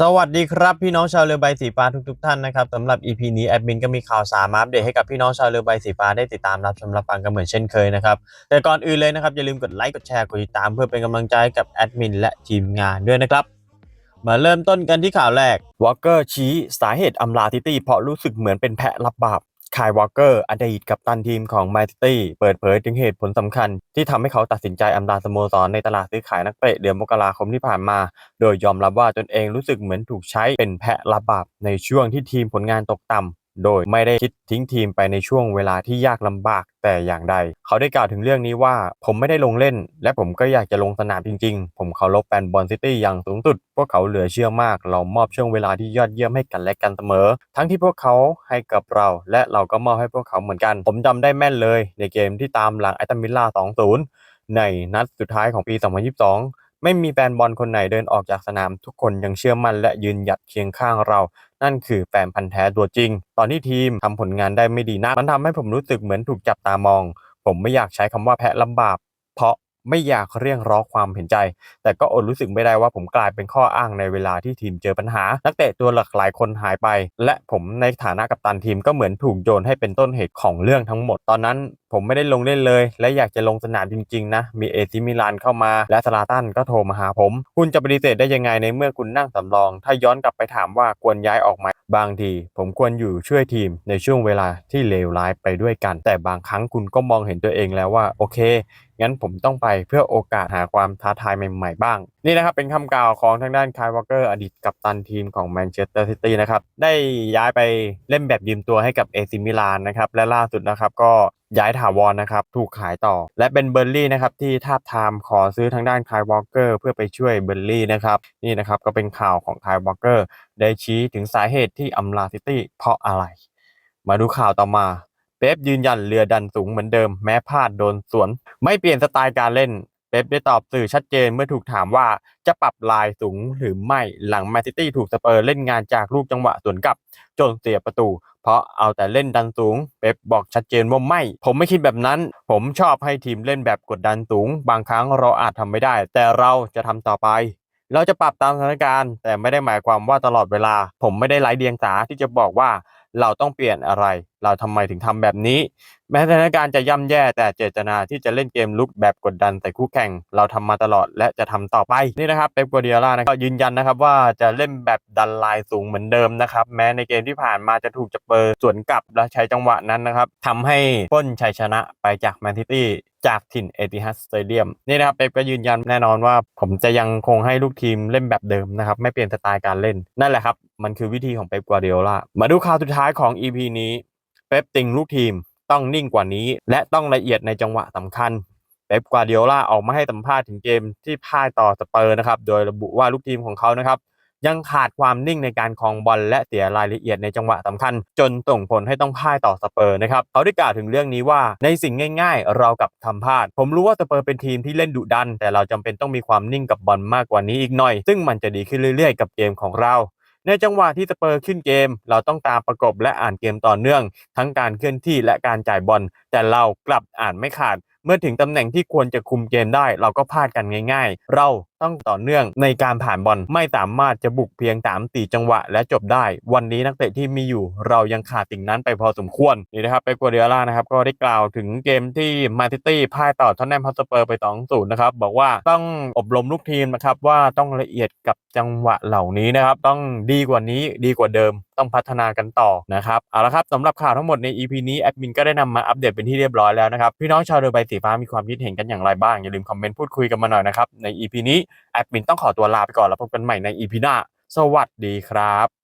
สวัสดีครับพี่น้องชาวเรือใบสีฟ้าทุกๆท่านนะครับสำหรับ EP นี้แอดมินก็มีข่าวสารมาอัปเดตให้กับพี่น้องชาวเรือใบสีฟ้าได้ติดตามรับชมรับฟังกันเหมือนเช่นเคยนะครับแต่ก่อนอื่นเลยนะครับอย่าลืมกดไลค์กดแชร์กดติดตามเพื่อเป็นกำลังใจกับแอดมินและทีมงานด้วยนะครับมาเริ่มต้นกันที่ข่าวแรกวอลเกอร์ชี้สาเหตุอำลาทิตี้เพราะรู้สึกเหมือนเป็นแพะรับบาป คายวอลเกอร์อดีตกัปตันทีมของแมนซิตี้เปิดเผยถึงเหตุผลสำคัญ ที่ทำให้เขาตัดสินใจอำลาสโมสรในตลาดซื้อขายนักเตะเดือนมกราคมที่ผ่านมา โดยยอมรับว่าตนเองรู้สึกเหมือนถูกใช้เป็นแพะรับบาปในช่วงที่ทีมผลงานตกต่ำ โดยไม่ได้คิดทิ้งทีมไปในช่วงเวลาที่ยากลำบากแต่อย่างใด เขาได้กล่าวถึงเรื่องนี้ว่าผมไม่ได้ลงเล่น และผมก็อยากจะลงสนามจริงๆ ผมเคารพแฟนบอลซิตี้อย่างสูงสุด พวกเขาเหลือเชื่อมาก เรามอบช่วงเวลาที่ยอดเยี่ยมให้กันและกันเสมอ ทั้งที่พวกเขาให้กับเรา และเราก็มอบให้พวกเขาเหมือนกัน ผมจำได้แม่นเลย ในเกมที่ตามหลังไอตันมิลล่า 2-0 ในนัดสุดท้ายของปี 2022ไม่มีแฟนบอลคนไหนเดินออกจากสนาม ทุกคนยังเชื่อมั่นและยืนหยัดเคียงข้างเรา นั่นคือแฟนพันธ์แท้ตัวจริง ตอนที่ทีมทำผลงานได้ไม่ดีนักมันทำให้ผมรู้สึกเหมือนถูกจับตามอง ผมไม่อยากใช้คำว่าแพะลำบากเพราะ ไม่อยากเรียกร้องความเห็นใจ แต่ก็อดรู้สึกไม่ได้ว่าผมกลายเป็นข้ออ้างในเวลาที่ทีมเจอปัญหา นักเตะตัวหลักหลายคนหายไป และผมในฐานะกัปตันทีมก็เหมือนถูกโยนให้เป็นต้นเหตุของเรื่องทั้งหมดตอนนั้น ผมไม่ได้ลงเล่นเลย และอยากจะลงสนามจริงๆนะมีเอซิมิลานเข้ามา และสลาตันก็โทรมาหาผม คุณจะปฏิเสธได้ยังไงในเมื่อคุณนั่งสำรอง ถ้าย้อนกลับไปถามว่าควรย้ายออกไหมบางทีผมควรอยู่ช่วยทีมในช่วงเวลาที่เลวร้ายไปด้วยกัน แต่บางครั้งคุณก็มองเห็นตัวเองแล้วว่าโอเคงั้นผมต้องไปเพื่อโอกาสหาความท้าทายใหม่ๆบ้าง นี่นะครับเป็นคำกล่าวของทางด้านคายวอลเกอร์อดีตกัปตันทีมของแมนเชสเตอร์ซิตี้นะครับ ได้ย้ายไปเล่นแบบยืมตัวให้กับเอซิมิลานนะครับ และล่าสุดนะครับก็ย้ายถาวรนะครับ ถูกขายต่อ และเป็นเบอร์ลี่นะครับที่ทาบทามขอซื้อทางด้านคายวอลเกอร์เพื่อไปช่วยเบอร์ลี่นะครับ นี่นะครับก็เป็นข่าวของคายวอลเกอร์ได้ชี้ถึงสาเหตุที่อำลาซิตี้เพราะอะไร มาดูข่าวต่อมา ป๊ปยืนยันเรือดันสูงเหมือนเดิมแม้พลาดโดนสวน ไม่เปลี่ยนสไตล์การเล่น เป๊ปได้ตอบสื่อชัดเจนเมื่อถูกถามว่าจะปรับลายสูงหรือไม่หลังแมนซิตี้ถูกสเปอร์เล่นงานจากลูกจังหวะสวนกลับ จนเสียประตู เพราะเอาแต่เล่นดันสูง เป๊ปบอกชัดเจนว่าไม่ ผมไม่คิดแบบนั้น ผมชอบให้ทีมเล่นแบบกดดันสูง บางครั้งเราอาจทำไม่ได้ แต่เราจะทำต่อไปเราจะปรับตามสถานการณ์ แต่ไม่ได้หมายความว่าตลอดเวลา ผมไม่ได้ไร้เดียงสาที่จะบอกว่าเราต้องเปลี่ยนอะไร เราทำไมถึงทำแบบนี้ แม้สถานการณ์จะย่ำแย่แต่เจตนาที่จะเล่นเกมลุกแบบกดดันใส่คู่แข่งเราทำมาตลอดและจะทำต่อไปนี่นะครับเป๊ปกัวเดียร่านะก็ยืนยันนะครับว่าจะเล่นแบบดันไลน์สูงเหมือนเดิมนะครับแม้ในเกมที่ผ่านมาจะถูกจะเปอร์สวนกลับและใช้จังหวะนั้นนะครับทำให้ป้นชัยชนะไปจากแมนซิตี้จากถิ่นเอติฮัดสเตเดียมนี่นะครับเป๊ปก็ยืนยันแน่นอนว่า ผมจะยังคงให้ลูกทีมเล่นแบบเดิมนะครับ ไม่เปลี่ยนสไตล์การเล่น นั่นแหละครับ มันคือวิธีของเป๊ปกัวเดียร่ามาดูข่าวสุดท้ายของ EP นี้ เป๊ปติงลูกทีมต้องนิ่งกว่านี้ และต้องละเอียดในจังหวะสำคัญเป๊ปกวาร์ดิโอลาออกมาให้สัมภาษณ์ถึงเกมที่พ่ายต่อสเปอร์นะครับโดยระบุว่าลูกทีมของเขานะครับยังขาดความนิ่งในการครองบอลและเสียรายละเอียดในจังหวะสำคัญ จนส่งผลให้ต้องพ่ายต่อสเปอร์นะครับเขาได้กล่าวถึงเรื่องนี้ว่าในสิ่งง่าย ๆ เรากับทำพลาด ผมรู้ว่าสเปอร์เป็นทีมที่เล่นดุดัน แต่เราจำเป็นต้องมีความนิ่งกับบอลมากกว่านี้อีกหน่อย ซึ่งมันจะดีขึ้นเรื่อย ๆ กับเกมของเรา ในจังหวะที่สเปอร์ขึ้นเกม เราต้องตามประกบและอ่านเกมต่อเนื่อง ทั้งการเคลื่อนที่และการจ่ายบอลแต่เรากลับอ่านไม่ขาด เมื่อถึงตำแหน่งที่ควรจะคุมเกมได้ เราก็พลาดกันง่าย ๆ เรา ต้องต่อเนื่องในการผ่านบอลไม่สามารถจะบุกเพียง3ามสี่จังหวะ และจบได้ วันนี้นักเตะที่มีอยู่เรายังขาดสิ่งนั้นไปพอสมควรนี่นะครับเปกัวเดียร่านะครับก็ได้กล่าวถึงเกมที่มาติตี้พ่ายต่อทอนแนมฮอสเปอร์ไป2 0นย์นะครับบอกว่าต้องอบรมลูกทีมนะครับว่าต้องละเอียดกับจังหวะเหล่านี้นะครับ ต้องดีกว่านี้ดีกว่าเดิมต้องพัฒนากันต่อนะครับเอาละครับสำหรับข่าวทั้งหมดใน EP นี้แอดมินก็ได้นำมาอัปเดตเป็นที่เรียบร้อยแล้วนะครับพี่น้องชาวเรือใบสีฟ้ามีความคิดเห็นกันอย่างไรบ้างอย่าลืมคอมเมนต์พูดคุยกันมาหน่อยนะครับใน EP นี้แอดมินต้องขอตัวลาไปก่อนแล้วพบกันใหม่ในอีพีหน้า สวัสดีครับ